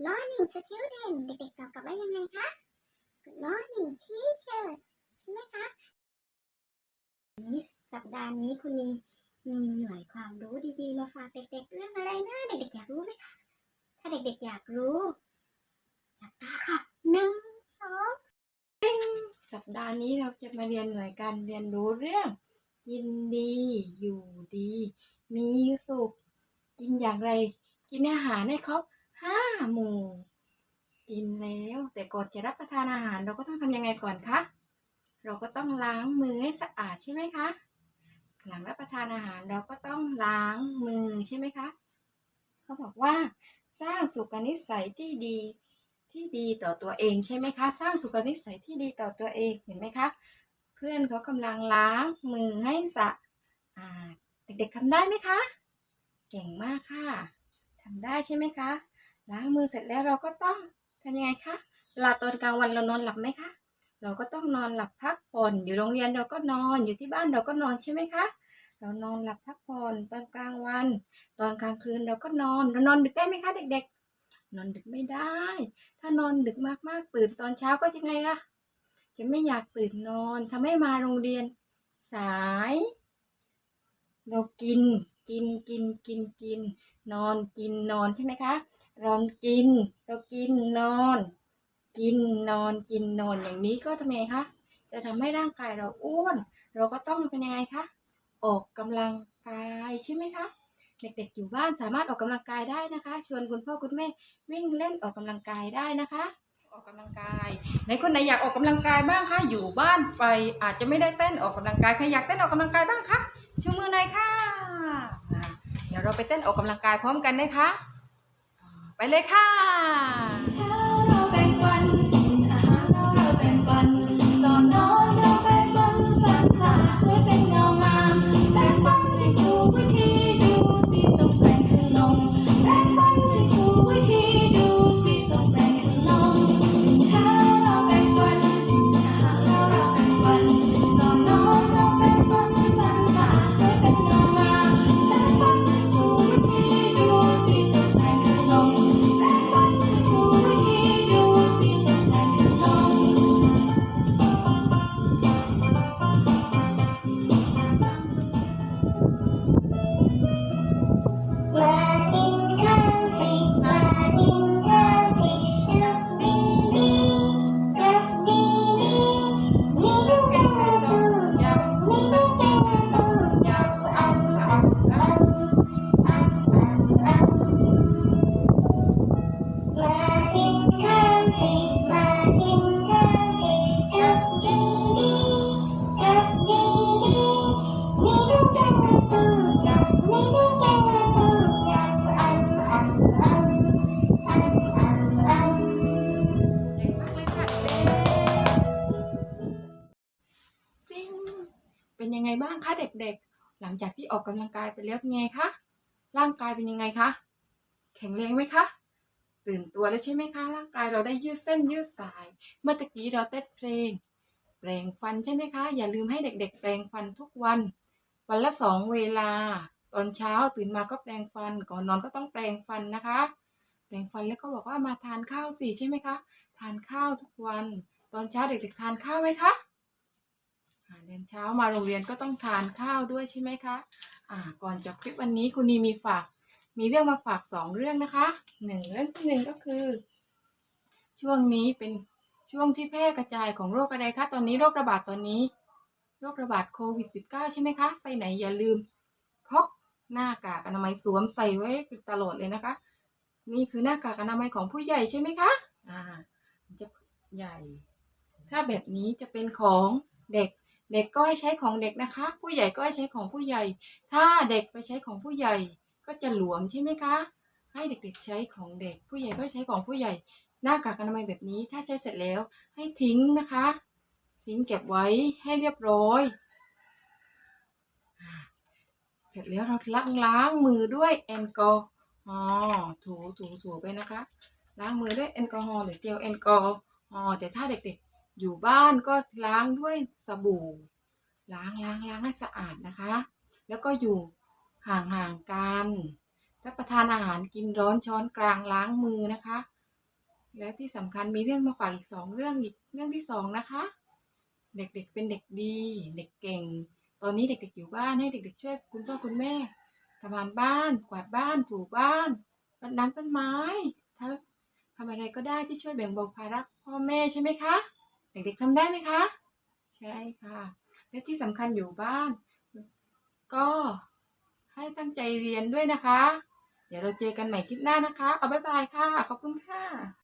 Good morning student เด็กๆตอบกลับว่ายังไงคะ Good morning teacher ใช่ไหมคะนี้สัปดาห์นี้คุณนีมีหน่วยความรู้ดีๆ มาฝากเด็กๆ เรื่องอะไรนะเด็กๆอยากรู้ไหมคะถ้าเด็กๆอยากรู้หลับตาค่ะหนึ่งสองสัปดาห์นี้เราจะมาเรียนหน่วยการเรียนรู้เรื่อง กินดีอยู่ดี มีสุข กินอย่างไร กินอาหารให้ครบ ห้าหมูกินแล้ว แต่ก่อนจะรับประทานอาหารเราก็ต้องทำยังไงก่อนคะ เราก็ต้องล้างมือให้สะอาดใช่ไหมคะ หลังรับประทานอาหารเราก็ต้องล้างมือใช่ไหมคะ เขาบอกว่าสร้างสุขนิสัยที่ดีที่ดีต่อตัวเองใช่ไหมคะ สร้างสุขนิสัยที่ดีต่อตัวเองเห็นไหมคะ เพื่อนเขากำลังล้างมือให้สะอาดเด็กๆทำได้ไหมคะ เก่งมากค่ะทำได้ใช่ไหมคะ ล้างมือเสร็จแล้วเราก็ต้องทำยังไงคะเวลาตอนกลางวันเรานอนหลับไหมคะ เราก็ต้องนอนหลับพักผ่อนอยู่โรงเรียนเราก็นอนอยู่ที่บ้านเราก็นอนใช่ไหมคะ เรานอนหลับพักผ่อนตอนกลางวัน ตอนกลางคืนเราก็นอนเรานอนดึกได้ไหมคะเด็ก ๆ นอนดึกไม่ได้ ถ้านอนดึกมากๆตื่นตอนเช้าก็จะไงล่ะจะไม่อยากตื่นนอนทำให้มาโรงเรียนสาย เรากิน กินกินกินกิน นอนกินนอนใช่ไหมคะเรากิน เรากินนอน กินนอนกินนอนอย่างนี้ก็ทำไงคะจะทำให้ร่างกายเราอ้วน เราก็ต้องเป็นยังไงคะออกกำลังกายใช่ไหมคะเด็กๆอยู่บ้านสามารถออกกำลังกายได้นะคะ ชวนคุณพ่อคุณแม่วิ่งเล่นออกกำลังกายได้นะคะ ออกกำลังกายในคนไหนอยากออกกำลังกายบ้างคะอยู่บ้านไปอาจจะไม่ได้เต้นออกกำลังกายใครอยากเต้นออกกำลังกายบ้างคะชูมือหน่อยค่ะอ่า เดี๋ยวเราไปเต้นออกกำลังกายพร้อมกันนะคะ ไปเลยค่ะ งไงบ้างคะเด็กๆ หลังจากที่ออกกำลังกายไปแล้วเป็นไงคะ ร่างกายเป็นยังไงคะ แข็งแรงไหมคะ ตื่นตัวแล้วใช่ไหมคะ ร่างกายเราได้ยืดเส้นยืดสาย เมื่อตะกี้เราเต้นเพลง แปรงฟันใช่ไหมคะ อย่าลืมให้เด็ก ๆ แปรงฟันทุกวัน วันละสองเวลา ตอนเช้าตื่นมาก็แปรงฟัน ก่อนนอนก็ต้องแปรงฟันนะคะ แปรงฟันแล้วก็บอกว่ามาทานข้าวสิใช่ไหมคะ ทานข้าวทุกวัน ตอนเช้าเด็กๆทานข้าวไหมคะ ยนเช้ามาโรงเรียนก็ต้องทานข้าวด้วยใช่ไหมคะ อ่า ก่อนจบคลิปวันนี้คุณนีมีฝาก มีเรื่องมาฝากสองเรื่องนะคะหนึ่งเรื่องที่หนึ่งก็คือ ช่วงนี้เป็นช่วงที่แพร่กระจายของโรคอะไรคะ ตอนนี้โรคระบาดตอนนี้ โรคระบาดโควิด -19 ใช่ไหมคะ ไปไหนอย่าลืมพกหน้ากากอนามัยสวมใส่ไว้ตลอดเลยนะคะ นี่คือหน้ากากอนามัยของผู้ใหญ่ใช่ไหมคะ อ่า จะใหญ่ ถ้าแบบนี้จะเป็นของเด็ก เด็กก็ให้ใช้ของเด็กนะคะ ผู้ใหญ่ก็ให้ใช้ของผู้ใหญ่ ถ้าเด็กไปใช้ของผู้ใหญ่ก็จะหลวมใช่ไหมคะ ให้เด็กๆใช้ของเด็ก ผู้ใหญ่ก็ใช้ของผู้ใหญ่ หน้ากากอนามัยแบบนี้ถ้าใช้เสร็จแล้วให้ทิ้งนะคะ ทิ้งเก็บไว้ให้เรียบร้อย เสร็จแล้วเราล้างล้างมือด้วยแอลกอฮอล์ถูถูถูไปนะคะ ล้างมือด้วยแอลกอฮอล์หรือเจลแอลกอฮอล์แต่ถ้าเด็กๆ อยู่บ้านก็ล้างด้วยสบู่ ล้างล้างล้างให้สะอาดนะคะ แล้วก็อยู่ห่างๆกันรับประทานอาหารกินร้อนช้อนกลางล้างมือนะคะ แล้วที่สำคัญมีเรื่องมาฝากอีกสองเรื่องอีกเรื่องที่สองนะคะ เด็กๆเป็นเด็กดี เด็กเก่ง ตอนนี้เด็กๆอยู่บ้านให้เด็กๆช่วยคุณพ่อคุณแม่ทำงานบ้าน กวาดบ้านถูบ้านรดน้ำต้นไม้ทำอะไรก็ได้ที่ช่วยแบ่งเบาภาระพ่อแม่ใช่ไหมคะ เด็กๆทำได้ไหมคะ ใช่ค่ะ และที่สำคัญอยู่บ้าน ก็ให้ตั้งใจเรียนด้วยนะคะ เดี๋ยวเราเจอกันใหม่คลิปหน้านะคะ เอาบ๊ายบายค่ะ ขอบคุณค่ะ